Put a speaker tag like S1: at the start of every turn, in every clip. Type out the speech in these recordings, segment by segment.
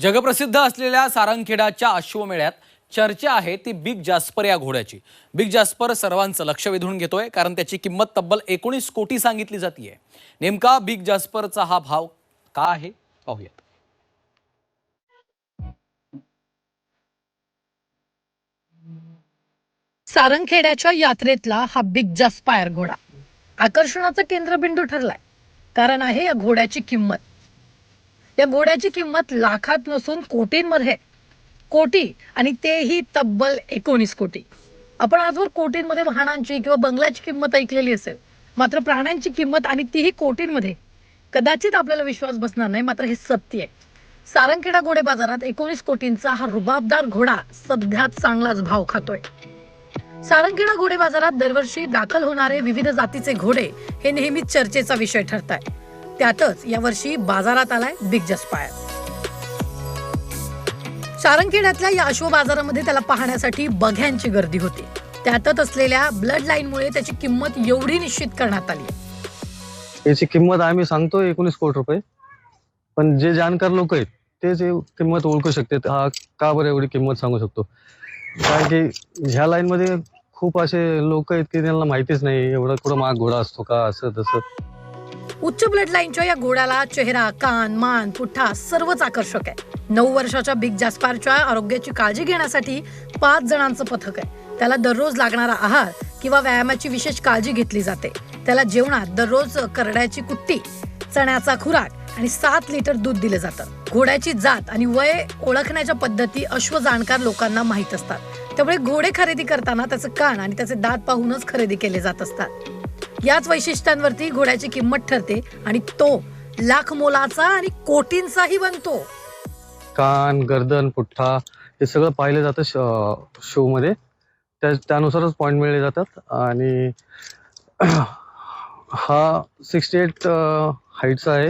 S1: जगप्रसिद्ध असलेल्या सारंगखेडाच्या अश्वमेळ्यात चर्चा आहे ती बिग जास्पर या घोड्याची. बिग जास्पर सर्वांचं लक्ष वेधून घेतोय कारण त्याची किंमत तब्बल एकोणीस कोटी सांगितली जाते नेमका बिग जास्परचा हा भाव का आहे? पाहूयात.
S2: सारंगखेड्याच्या यात्रेतला हा बिग जास्पायर घोडा. आकर्षणाचा केंद्रबिंदू ठरलाय. कारण आहे या घोड्याची किंमत. या घोड्याची किंमत लाखात नसून कोटींमध्ये कोटी आणि तेही तब्बल एकोणीस कोटी. आपण आजवर कोटींमध्ये वाहनांची किंवा बंगल्याची किंमत ऐकलेली असेल. मात्र प्राण्यांची किंमत आणि तीही कोटींमध्ये कदाचित आपल्याला विश्वास बसणार नाही मात्र हे सत्य आहे. सारंगखेडा घोडे बाजारात एकोणीस कोटींचा हा रुबाबदार घोडा सध्या चांगलाच भाव खातोय. सारंगखेडा घोडे बाजारात दरवर्षी दाखल होणारे विविध जातीचे घोडे हे नेहमीच चर्चेचा विषय ठरत आहे त्यातच यावर्षी बाजारात आलाय बिग जस्पायर सारंगखेड्यातल्या या अश्व बाजारामध्ये त्याला पाहण्यासाठी बघ्यांची गर्दी होती. त्यातच असलेल्या ब्लड लाईनमुळे त्याची किंमत एवढी निश्चित करण्यात आली आहे.
S3: याची किंमत आम्ही सांगतो एकोणीस कोटी रुपये. पण जे जाणकार लोक आहेत तेच किंमत ओळखू शकतात. हा का बरं एवढी किंमत सांगू शकतो? कारण की ह्या लाईन मध्ये खूप असे लोक आहेत की त्यांना माहितीच नाही एवढा कुठं महाग घोडा असतो का असं तसं
S2: उच्च ब्लड लाईनच्या या घोड्याला चेहरा कान मान पुठ्ठा सर्वच आकर्षक आहे. नऊ वर्षाच्या बिग जास्पारच्या आरोग्याची काळजी घेण्यासाठी पाच जणांचं पथक आहे. त्याला दररोज लागणारा आहार किंवा व्यायामाची विशेष काळजी घेतली जाते. त्याला जेवणात दररोज करड्याची कुट्टी चण्याचा खुराक आणि सात लिटर दूध दिलं जातं. घोड्याची जात आणि वय ओळखण्याच्या पद्धती अश्व जाणकार लोकांना माहीत असतात. त्यामुळे घोडे खरेदी करताना त्याचं कान आणि त्याचे दात पाहूनच खरेदी केले जात असतात. याच वैशिष्ट्यांवरती घोड्याची किंमत ठरते आणि तो लाख मोलाचा आणि कोटींचाही बनतो.
S3: कान गर्दन पुठ्ठा हे सगळं पाहिलं जातं शो मध्ये. त्या त्यानुसारच पॉईंट मिळले जातात. आणि हा सिक्स्टी एट हाईटचा आहे.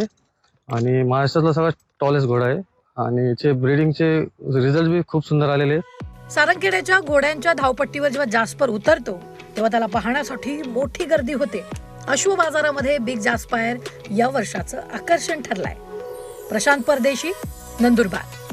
S3: आणि महाराष्ट्रातला सगळ्यात टॉलेस्ट घोडा आहे. आणि याचे ब्रिडिंगचे रिझल्ट बी खूप सुंदर आलेले आहेत.
S2: सारंगखेड्याच्या घोड्यांच्या धावपट्टीवर जेव्हा जास्पर उतरतो तेव्हा त्याला पाहण्यासाठी मोठी गर्दी होते. अश्व बाजारामध्ये बिग जास्पायर या वर्षाचं आकर्षण ठरलंय. प्रशांत परदेशी नंदुरबार.